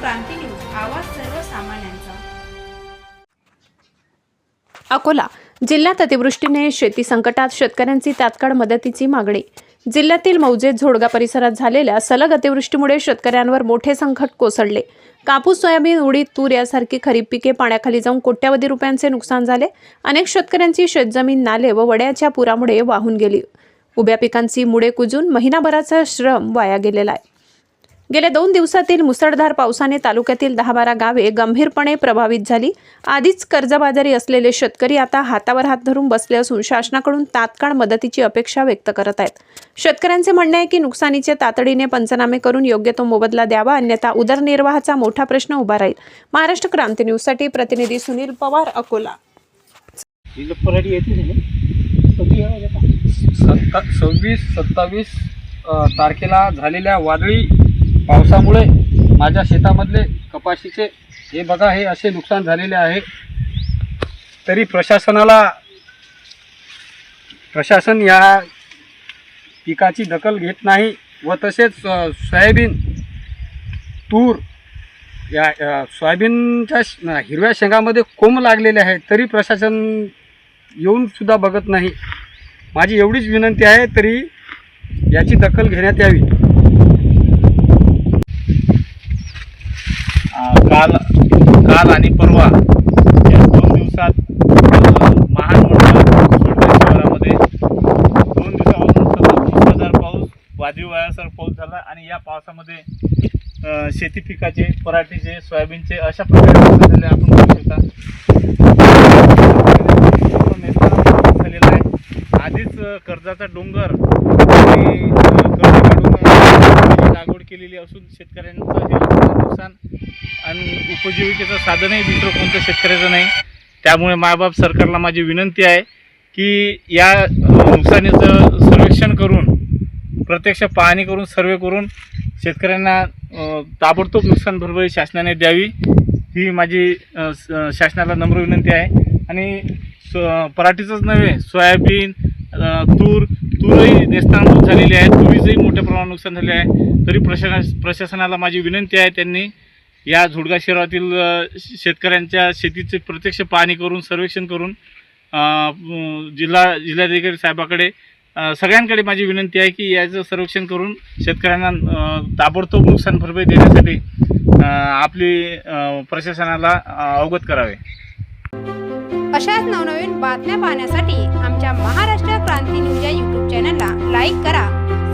क्रांती news आवाज सर्वसामान्यांचा. अकोला जिल्ह्यात अतिवृष्टीने शेती संकटात शेतकऱ्यांची तात्काळ मदतीची मागणी. जिल्ह्यातील मौजे झोडगा परिसरात झालेल्या सलग अतिवृष्टीमुळे शेतकऱ्यांवर मोठे संकट कोसळले. कापूस सोयाबीन उडीद तूर यासारखी खरीप पिके पाण्याखाली जाऊन कोट्यावधी रुपयांचे नुकसान झाले. अनेक शेतकऱ्यांची शेतजमीन नाले व वड्याच्या पुरामुळे वाहून गेली. उभ्या पिकांची मुळे कुजून महिनाभराचा श्रम वाया गेलेला आहे. गेल्या दोन दिवसातील मुसळधार पावसाने तालुक्यातील दहा बारा गावे गंभीरपणे प्रभावित झाली. आधीच कर्जबाजारी असलेले शेतकरी आता हातावर हात धरून बसले असून शासनाकडून तात्काळ मदतीची अपेक्षा व्यक्त करत आहेत. शेतकऱ्यांचे म्हणणे आहे की नुकसानीचे तातडीने पंचनामे करून योग्य तो मोबदला द्यावा अन्यथा उदरनिर्वाहाचा मोठा प्रश्न उभा राहील. महाराष्ट्र क्रांती न्यूजसाठी प्रतिनिधी सुनील पवार अकोला. सत्ता सव्वीस सत्तावीस तारखेला झालेल्या वादळी पावसामुळे माझ्या शेतामधले कपाशीचे हे बघा हे असे नुकसान झालेले आहे. तरी प्रशासनाला प्रशासन या पिकाची दखल घेत नाही व तसेच सोयाबीन तूर या सोयाबीनच्या हिरव्या शेंगामध्ये कोंब लागलेले आहे तरी प्रशासन येऊनसुद्धा बघत नाही. माझी एवढीच विनंती आहे तरी याची दखल घेण्यात यावी. काल आणि परवा या दोन दिवसात महान शहरामध्ये दोन दिवसापासून सतत मुसळधार पाऊस वादळी वाऱ्यासर पाऊस झाला आणि या पावसामध्ये शेती पिकाचे पराठीचे सोयाबीनचे अशा प्रकारे झाले आपण बघू शकता. झालेला आहे आधीच कर्जाचा डोंगर केलेली असून शेतकऱ्यांचं हे नुकसान आणि उपजीविकेचं साधनही दुसरं कोणतं शेतकऱ्याचं नाही. त्यामुळे मायबाप सरकारला माझी विनंती आहे की या नुकसानीचं सर्वेक्षण करून प्रत्यक्ष पाहणी करून सर्वे करून शेतकऱ्यांना ताबडतोब नुकसान भरपाई शासनाने द्यावी ही माझी स- शासनाला नम्र विनंती आहे. आणि स पराठीचंच नव्हे सोयाबीन तूर तूरही नेस्तानाबूत झालेली आहे तुरीचंही मोठ्या प्रमाणात नुकसान झाले आहे. तरी प्रशासन प्रशासनाला माझी विनंती आहे त्यांनी या झुडगा शहरातील शेतकऱ्यांच्या शेतीचे प्रत्यक्ष पाहणी करून सर्वेक्षण करून जिल्हा जिल्हाधिकारी साहेबाकडे सगळ्यांकडे माझी विनंती आहे की याचं सर्वेक्षण करून शेतकऱ्यांना ताबडतोब नुकसान भरपाई देण्यासाठी आपली प्रशासनाला अवगत करावे. अशाच नवनवीन बातम्या पाहण्यासाठी आमच्या महाराष्ट्र क्रांती